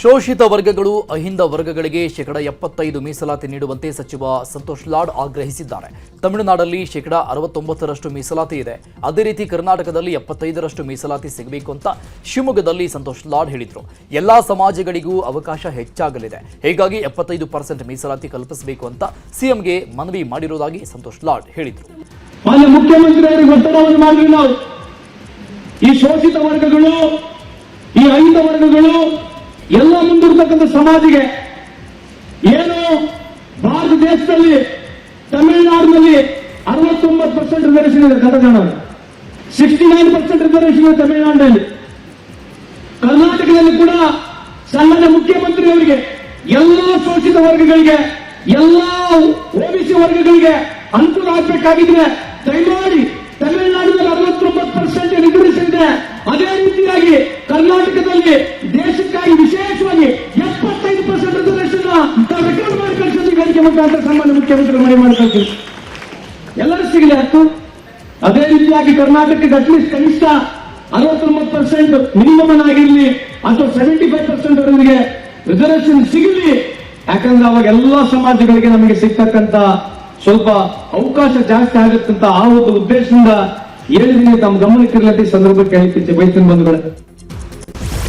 ಶೋಷಿತ ವರ್ಗಗಳು ಅಹಿಂದ ವರ್ಗಗಳಿಗೆ ಶೇಕಡ ಎಪ್ಪತ್ತೈದು ಮೀಸಲಾತಿ ನೀಡುವಂತೆ ಸಚಿವ ಸಂತೋಷ್ ಲಾಡ್ ಆಗ್ರಹಿಸಿದ್ದಾರೆ. ತಮಿಳುನಾಡಲ್ಲಿ ಶೇಕಡ ಅರವತ್ತೊಂಬತ್ತರಷ್ಟು ಮೀಸಲಾತಿ ಇದೆ. ಅದೇ ರೀತಿ ಕರ್ನಾಟಕದಲ್ಲಿ ಎಪ್ಪತ್ತೈದರಷ್ಟು ಮೀಸಲಾತಿ ಸಿಗಬೇಕು ಅಂತ ಶಿವಮೊಗ್ಗದಲ್ಲಿ ಸಂತೋಷ್ ಲಾಡ್ ಹೇಳಿದರು. ಎಲ್ಲಾ ಸಮಾಜಗಳಿಗೂ ಅವಕಾಶ ಹೆಚ್ಚಾಗಲಿದೆ. ಹೀಗಾಗಿ ಎಪ್ಪತ್ತೈದು ಪರ್ಸೆಂಟ್ ಮೀಸಲಾತಿ ಕಲ್ಪಿಸಬೇಕು ಅಂತ ಸಿಎಂಗೆ ಮನವಿ ಮಾಡಿರುವುದಾಗಿ ಸಂತೋಷ್ ಲಾಡ್ ಹೇಳಿದರು. ಈ ಶೋಷಿತ ವರ್ಗಗಳು, ಈ ಐದು ವರ್ಗಗಳು ಎಲ್ಲ ಮುಂದಿರ್ತಕ್ಕಂಥ ಸಮಾಜಿಗೆ ಏನು ಭಾರತ ದೇಶದಲ್ಲಿ ತಮಿಳುನಾಡಿನಲ್ಲಿ ಅರವತ್ತೊಂಬತ್ತು ಪರ್ಸೆಂಟ್ ರಿಸರ್ವೇಷನ್ ಇದೆ Kannada sixty nine percent reservation ಇದೆ ತಮಿಳುನಾಡಿನಲ್ಲಿ. ಕರ್ನಾಟಕದಲ್ಲಿ ಕೂಡ ಸಲ್ಲದ ಮುಖ್ಯಮಂತ್ರಿ ಅವರಿಗೆ ಎಲ್ಲಾ ಶೋಷಿತ ವರ್ಗಗಳಿಗೆ, ಎಲ್ಲಾ ಓಬಿಸಿ ವರ್ಗಗಳಿಗೆ ಅನುಕೂಲ ಆಗಬೇಕಾಗಿದ್ರೆ ದಯಮಾಡಿ ತಮಿಳುನಾಡಿನಲ್ಲಿ ಅರವತ್ತೊಂಬತ್ತು ಪರ್ಸೆಂಟ್ ರಿಸರ್ವೇಷನ್ ಇದೆ. ಅದೇ ರೀತಿಯಾಗಿ ಕರ್ನಾಟಕದಲ್ಲಿ ವೇದಿಕೆ ಮುಖಾಂತರ ಸಂಬಂಧ ಮುಖ್ಯಮಂತ್ರಿ ಮನೆ ಮಾಡಿಕೊಳ್ತೀವಿ ಎಲ್ಲರೂ ಸಿಗಲಿ, ಹತ್ತು. ಅದೇ ರೀತಿಯಾಗಿ ಕರ್ನಾಟಕಕ್ಕೆ ಅಟ್ಲೀಸ್ಟ್ ಕನಿಷ್ಠ ಅರವತ್ತೊಂಬತ್ತು ಪರ್ಸೆಂಟ್ ಮಿನಿಮಮ್ ಆಗಿರಲಿ, ಅಥವಾ ಸೆವೆಂಟಿ ಫೈವ್ ಪರ್ಸೆಂಟ್ ಅವರಿಗೆ ರಿಸರ್ವೇಶನ್ ಸಿಗಲಿ. ಯಾಕಂದ್ರೆ ಅವಾಗ ಎಲ್ಲಾ ಸಮಾಜಗಳಿಗೆ ನಮಗೆ ಸಿಗ್ತಕ್ಕಂತ ಸ್ವಲ್ಪ ಅವಕಾಶ ಜಾಸ್ತಿ ಆಗುತ್ತಂತ ಆ ಒಂದು ಉದ್ದೇಶದಿಂದ ಹೇಳಿದೀನಿ ತಮ್ಮ ಗಮನಕ್ಕಿರಲಿ ಸಂದರ್ಭಕ್ಕೆ ಹೇಳ್ತಿದ್ದೆ. ಬೈತೀನಿ ಬಂಧುಗಳೇ.